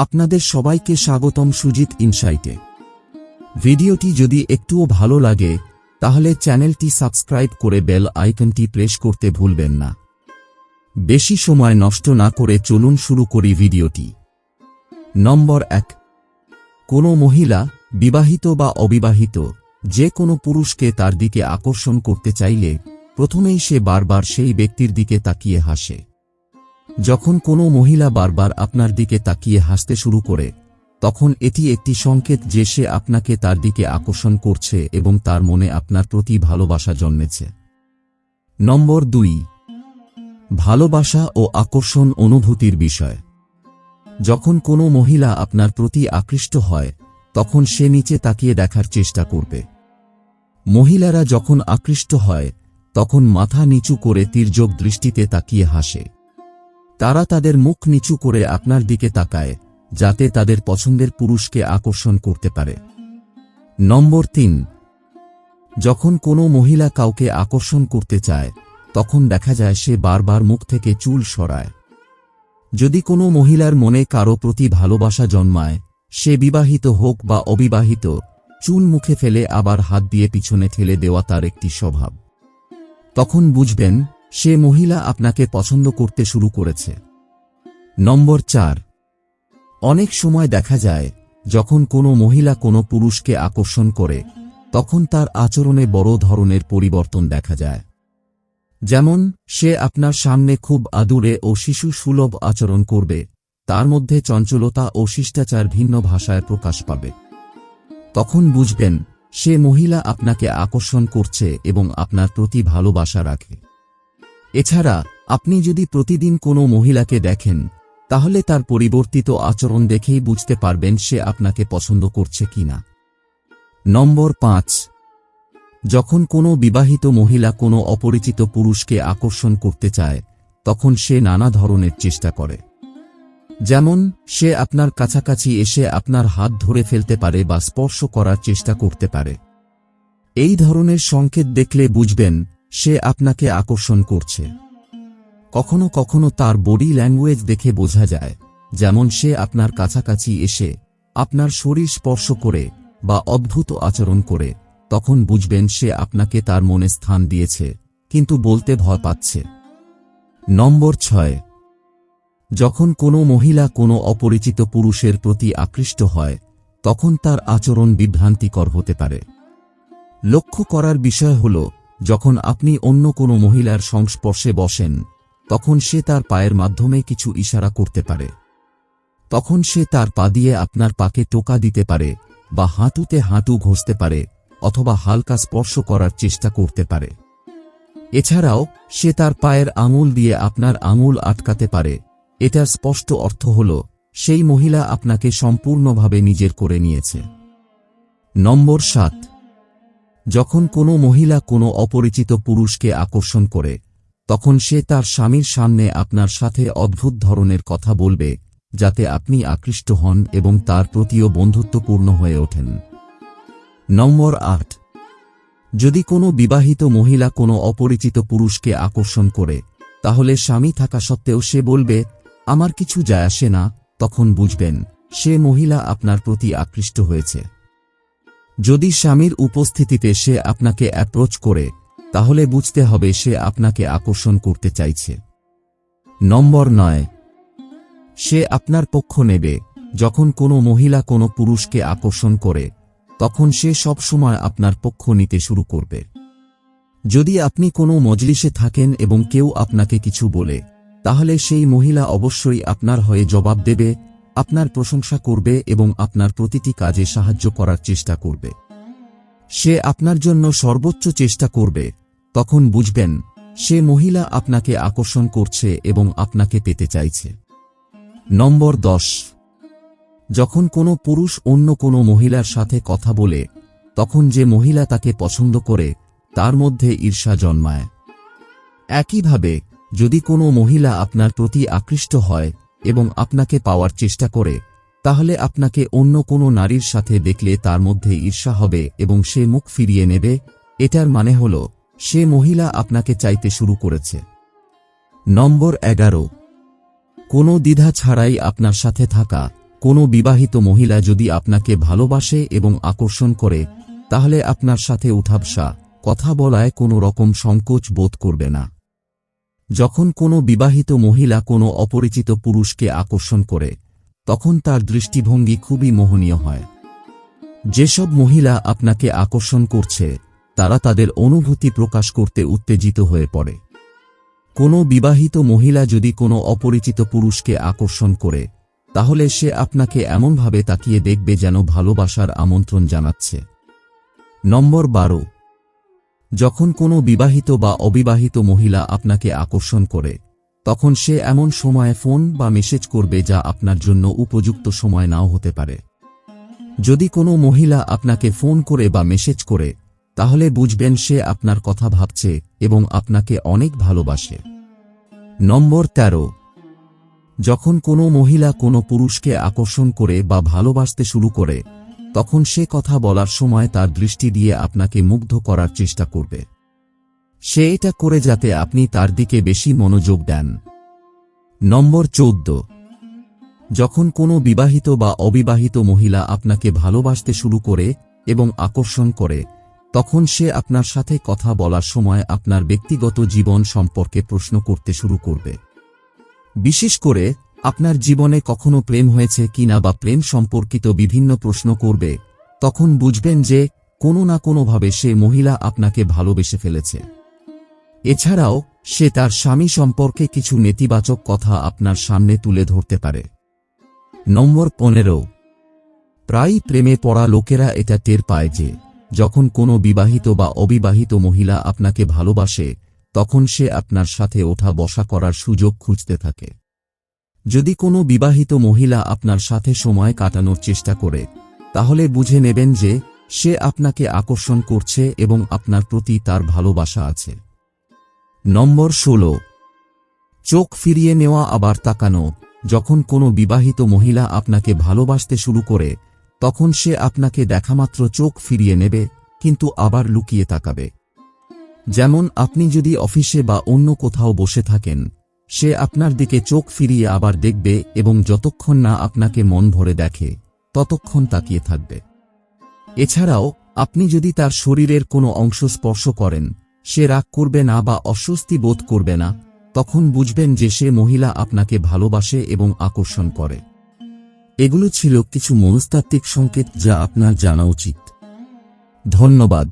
আপনাদের সবাইকে স্বাগতম সুজিত ইনসাইটে। ভিডিওটি যদি একটুও ভালো লাগে, তাহলে চ্যানেলটি সাবস্ক্রাইব করে বেল আইকনটি প্রেস করতে ভুলবেন না। বেশি সময় নষ্ট না করে চলুন শুরু করি ভিডিওটি। নম্বর এক। কোনো মহিলা, বিবাহিত বা অবিবাহিত, যে কোনো পুরুষকে তার দিকে আকর্ষণ করতে চাইলে, প্রথমেই সে বারবার সেই ব্যক্তির দিকে তাকিয়ে হাসে। যখন কোনো মহিলা বারবার আপনার দিকে তাকিয়ে হাসতে শুরু করে, তখন এটি একটি সংকেত যে সে আপনাকে তার দিকে আকর্ষণ করছে এবং তার মনে আপনার প্রতি ভালোবাসা জন্মেছে। নম্বর দুই, ভালোবাসা ও আকর্ষণ অনুভূতির বিষয়। যখন কোনো মহিলা আপনার প্রতি আকৃষ্ট হয়, তখন সে নিচে তাকিয়ে দেখার চেষ্টা করবে। মহিলারা যখন আকৃষ্ট হয়, তখন মাথা নিচু করে তির্যক দৃষ্টিতে তাকিয়ে হাসে। তারা তাদের মুখ নিচু করে আপনার দিকে তাকায়, যাতে তাদের পছন্দের পুরুষকে আকর্ষণ করতে পারে। নম্বর তিন। যখন কোনো মহিলা কাউকে আকর্ষণ করতে চায়, তখন দেখা যায় সে বারবার মুখ থেকে চুল সরায়। যদি কোনো মহিলার মনে কারও প্রতি ভালোবাসা জন্মায়, সে বিবাহিত হোক বা অবিবাহিত, চুল মুখে ফেলে আবার হাত দিয়ে পিছনে ঠেলে দেওয়া তার একটি স্বভাব। তখন বুঝবেন সে মহিলা আপনাকে পছন্দ করতে শুরু করেছে। নম্বর চার। অনেক সময় দেখা যায়, যখন কোনো মহিলা কোনো পুরুষকে আকর্ষণ করে, তখন তার আচরণে বড় ধরনের পরিবর্তন দেখা যায়। যেমন, সে আপনার সামনে খুব আদুরে ও শিশু সুলভ আচরণ করবে, তার মধ্যে চঞ্চলতা ও শিষ্টাচার ভিন্ন ভাষায় প্রকাশ পাবে। তখন বুঝবেন, সে মহিলা আপনাকে আকর্ষণ করছে এবং আপনার প্রতি ভালোবাসা রাখে। এছাড়া, আপনি যদি প্রতিদিন কোনো মহিলাকে দেখেন, তাহলে তার পরিবর্তিত আচরণ দেখেই বুঝতে পারবেন সে আপনাকে পছন্দ করছে কিনা। নম্বর পাঁচ। যখন কোনো বিবাহিত মহিলা কোনো অপরিচিত পুরুষকে আকর্ষণ করতে চায়, তখন সে নানা ধরনের চেষ্টা করে। যেমন, সে আপনার কাছাকাছি এসে আপনার হাত ধরে ফেলতে পারে বা স্পর্শ করার চেষ্টা করতে পারে। এই ধরনের সংকেত দেখলে বুঝবেন সে আপনাকে আকর্ষণ করছে। কখনো কখনো তার বডি ল্যাঙ্গুয়েজ দেখে বোঝা যায়, যেমন সে আপনার কাছাকাছি এসে আপনার শরীর স্পর্শ করে বা অদ্ভুত আচরণ করে, তখন বুঝবেন সে আপনাকে তার মনে স্থান দিয়েছে, কিন্তু বলতে ভয় পাচ্ছে। নম্বর ছয়। যখন কোনো মহিলা কোনো অপরিচিত পুরুষের প্রতি আকৃষ্ট হয়, তখন তার আচরণ বিভ্রান্তিকর হতে পারে। লক্ষ্য করার বিষয় হল যখন আপনি অন্য কোনো মহিলার সংস্পর্শে বসেন, তখন সে তার পায়ের মাধ্যমে কিছু ইশারা করতে পারে। তখন সে তার পা দিয়ে আপনার পাকে টোকা দিতে পারে বা হাঁটুতে হাঁটু ঘষতে পারে অথবা হালকা স্পর্শ করার চেষ্টা করতে পারে। এছাড়াও, সে তার পায়ের আঙুল দিয়ে আপনার আঙুল আটকাতে পারে। এটার স্পষ্ট অর্থ হল, সেই মহিলা আপনাকে সম্পূর্ণভাবে নিজের করে নিয়েছে। নম্বর সাত। যখন কোনো মহিলা কোনো অপরিচিত পুরুষকে আকর্ষণ করে, তখন সে তার স্বামীর সামনে আপনার সাথে অদ্ভুত ধরনের কথা বলবে, যাতে আপনি আকৃষ্ট হন এবং তার প্রতিও বন্ধুত্বপূর্ণ হয়ে ওঠেন। নম্বর আট। যদি কোনো বিবাহিত মহিলা কোনো অপরিচিত পুরুষকে আকর্ষণ করে, তাহলে স্বামী থাকা সত্ত্বেও সে বলবে, আমার কিছু যায় আসে না। তখন বুঝবেন, সে মহিলা আপনার প্রতি আকৃষ্ট হয়েছে। যদি স্বামীর উপস্থিতিতে সে আপনাকে অ্যাপ্রোচ করে, তাহলে বুঝতে হবে সে আপনাকে আকর্ষণ করতে চাইছে। নম্বর নয়, সে আপনার পক্ষ নেবে। যখন কোনো মহিলা কোনো পুরুষকে আকর্ষণ করে, তখন সে সবসময় আপনার পক্ষ নিতে শুরু করবে। যদি আপনি কোনো মজলিসে থাকেন এবং কেউ আপনাকে কিছু বলে, তাহলে সেই মহিলা অবশ্যই আপনার হয়ে জবাব দেবে আপনার প্রশংসা করবে এবং আপনার প্রতিটি কাজে সাহায্য করার চেষ্টা করবে। সে আপনার জন্য সর্বোচ্চ চেষ্টা করবে। তখন বুঝবেন, সে মহিলা আপনাকে আকর্ষণ করছে এবং আপনাকে পেতে চাইছে। নম্বর দশ। যখন কোনো পুরুষ অন্য কোনো মহিলার সাথে কথা বলে, তখন যে মহিলা তাকে পছন্দ করে, তার মধ্যে ঈর্ষা জন্মায়। একইভাবে, যদি কোনো মহিলা আপনার প্রতি আকৃষ্ট হয় এবং আপনাকে পাওয়ার চেষ্টা করে, তাহলে আপনাকে অন্য কোনো নারীর সাথে দেখলে তার মধ্যে ঈর্ষা হবে এবং সে মুখ ফিরিয়ে নেবে, এটার মানে হল, সে মহিলা আপনাকে চাইতে শুরু করেছে। নম্বর এগারো। কোনো দ্বিধা ছাড়াই আপনার সাথে থাকা, কোনো বিবাহিত মহিলা যদি আপনাকে ভালোবাসে এবং আকর্ষণ করে, তাহলে আপনার সাথে উঠাবসা, কথা বলায় কোনো রকম সংকোচ বোধ করবে না। যখন কোনো বিবাহিত মহিলা কোনো অপরিচিত পুরুষকে আকর্ষণ করে, তখন তার দৃষ্টিভঙ্গি খুবই মোহনীয় হয়। যেসব মহিলা আপনাকে আকর্ষণ করছে, তারা তাদের অনুভূতি প্রকাশ করতে উত্তেজিত হয়ে পড়ে। কোনো বিবাহিত মহিলা যদি কোনো অপরিচিত পুরুষকে আকর্ষণ করে, তাহলে সে আপনাকে এমনভাবে তাকিয়ে দেখবে যেন ভালোবাসার আমন্ত্রণ জানাচ্ছে। নম্বর বারো। যখন কোনো বিবাহিত বা অবিবাহিত মহিলা আপনাকে আকর্ষণ করে, তখন সে এমন সময়ে ফোন বা মেসেজ করবে যা আপনার জন্য উপযুক্ত সময় নাও হতে পারে। যদি কোনো মহিলা আপনাকে ফোন করে বা মেসেজ করে, তাহলে বুঝবেন সে আপনার কথা ভাবছে এবং আপনাকে অনেক ভালোবাসে। নম্বর তেরো। যখন কোনো মহিলা কোনো পুরুষকে আকর্ষণ করে বা ভালোবাসতে শুরু করে তখন সে কথা বলার সময় তার দৃষ্টি দিয়ে আপনাকে মুগ্ধ করার চেষ্টা করবে। সে এটা করে যাতে আপনি তার দিকে বেশি মনোযোগ দেন। নম্বর চৌদ্দ। যখন কোনো বিবাহিত বা অবিবাহিত মহিলা আপনাকে ভালোবাসতে শুরু করে এবং আকর্ষণ করে, তখন সে আপনার সাথে কথা বলার সময় আপনার ব্যক্তিগত জীবন সম্পর্কে প্রশ্ন করতে শুরু করবে। বিশেষ করে আপনার জীবনে কখনো প্রেম হয়েছে কিনা বা প্রেম সম্পর্কিত বিভিন্ন প্রশ্ন করবে, তখন বুঝবেন যে, কোনো না কোনোভাবে সে মহিলা আপনাকে ভালোবেসে ফেলেছে। এছাড়াও, সে তার স্বামী সম্পর্কে কিছু নেতিবাচক কথা আপনার সামনে তুলে ধরতে পারে। নম্বর পনেরো। প্রায় প্রেমে পড়া লোকেরা এটা টের পায় যে, যখন কোনো বিবাহিত বা অবিবাহিত মহিলা আপনাকে ভালোবাসে, তখন সে আপনার সাথে ওঠা বসা করার সুযোগ খুঁজতে থাকে। যদি কোনো বিবাহিত মহিলা আপনার সাথে সময় কাটানোর চেষ্টা করে, তাহলে বুঝে নেবেন যে, সে আপনাকে আকর্ষণ করছে এবং আপনার প্রতি তার ভালোবাসা আছে। নম্বর ষোলো। চোখ ফিরিয়ে নেওয়া আবার তাকানো। যখন কোনো বিবাহিত মহিলা আপনাকে ভালোবাসতে শুরু করে, তখন সে আপনাকে দেখামাত্র চোখ ফিরিয়ে নেবে, কিন্তু আবার লুকিয়ে তাকাবে। যেমন আপনি যদি অফিসে বা অন্য কোথাও বসে থাকেন সে আপনার দিকে চোখ ফিরিয়ে আবার দেখবে এবং যতক্ষণ না আপনাকে মন ভরে দেখে, ততক্ষণ তাকিয়ে থাকবে। এছাড়াও, আপনি যদি তার শরীরের কোনো অংশ স্পর্শ করেন, সে রাগ করবে না বা অস্বস্তি বোধ করবে না, তখন বুঝবেন যে সে মহিলা আপনাকে ভালোবাসে এবং আকর্ষণ করে। এগুলো ছিল কিছু মনস্তাত্ত্বিক সংকেত যা আপনার জানা উচিত। ধন্যবাদ।